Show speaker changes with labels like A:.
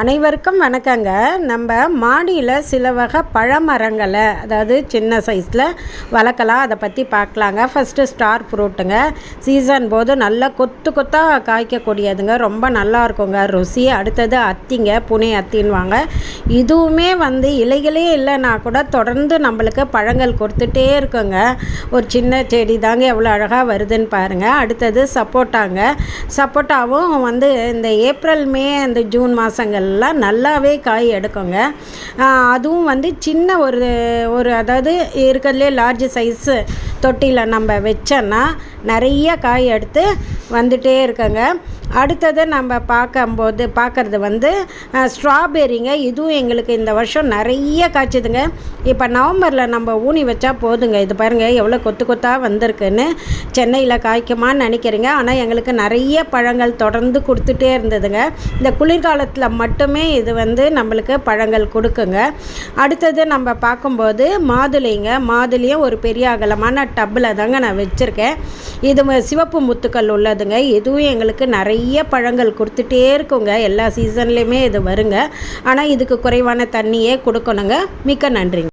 A: அனைவருக்கும் வணக்கங்க. நம்ம மாடியில் சில வகை பழமரங்களை அதாவது சின்ன சைஸில் வளர்க்கலாம். அதை பற்றி பார்க்கலாங்க. ஃபஸ்ட்டு ஸ்டார் ஃப்ரூட்டுங்க சீசன் போது நல்லா கொத்து கொத்தாக காய்க்கக்கூடியதுங்க. ரொம்ப நல்லா இருக்குங்க. ருசி. அடுத்தது அத்திங்க. புனே அத்தின்வாங்க இதுவுமே வந்து இலைகளே இல்லைன்னா கூட தொடர்ந்து நம்மளுக்கு பழங்கள் கொடுத்துட்டே இருக்குங்க. ஒரு சின்ன செடி தாங்க எவ்வளோ அழகாக வருதுன்னு பாருங்கள் அடுத்தது சப்போட்டாங்க. சப்போட்டாவும் வந்து இந்த ஏப்ரல் மே அந்த ஜூன் மாதங்கள் எல்லாம் நல்லாவே காய் எடுக்குங்க. அதுவும் வந்து சின்ன ஒரு ஒரு அதாவது இருக்கிறதுலே லார்ஜ் சைஸு தொட்டியில் நம்ம வச்சோன்னா நிறைய காய் எடுத்து வந்துகிட்டே இருக்குங்க. அடுத்தது நம்ம பார்க்கும்போது பார்க்குறது வந்து ஸ்ட்ராபெரிங்க இதுவும் எங்களுக்கு இந்த வருஷம் நிறைய காய்ச்சிதுங்க. இப்போ நவம்பரில் நம்ம ஊனி வச்சா போதுங்க. இது பாருங்கள் எவ்வளோ கொத்து கொத்தாக வந்திருக்குன்னு சென்னையில் காய்க்குமான்னு நினைக்கிறீங்க. ஆனால் எங்களுக்கு நிறைய பழங்கள் தொடர்ந்து கொடுத்துட்டே இருந்ததுங்க. இந்த குளிர்காலத்தில் மட்டுமே இது வந்து நம்மளுக்கு பழங்கள் கொடுக்குங்க. அடுத்தது நம்ம பார்க்கும்போது மாதுளைங்க. மாதுளையும் ஒரு பெரிய அகலமான டப்பில் தாங்க நான் வச்சுருக்கேன். இது சிவப்பு முத்துக்கள் உள்ளதுங்க இதுவும் எங்களுக்கு நிறைய பழங்கள் கொடுத்துட்டே இருக்குங்க. எல்லா சீசன்லேயுமே இது வருங்க. ஆனால் இதுக்கு குறைவான தண்ணியே கொடுக்கணுங்க. மிக்க நன்றிங்க.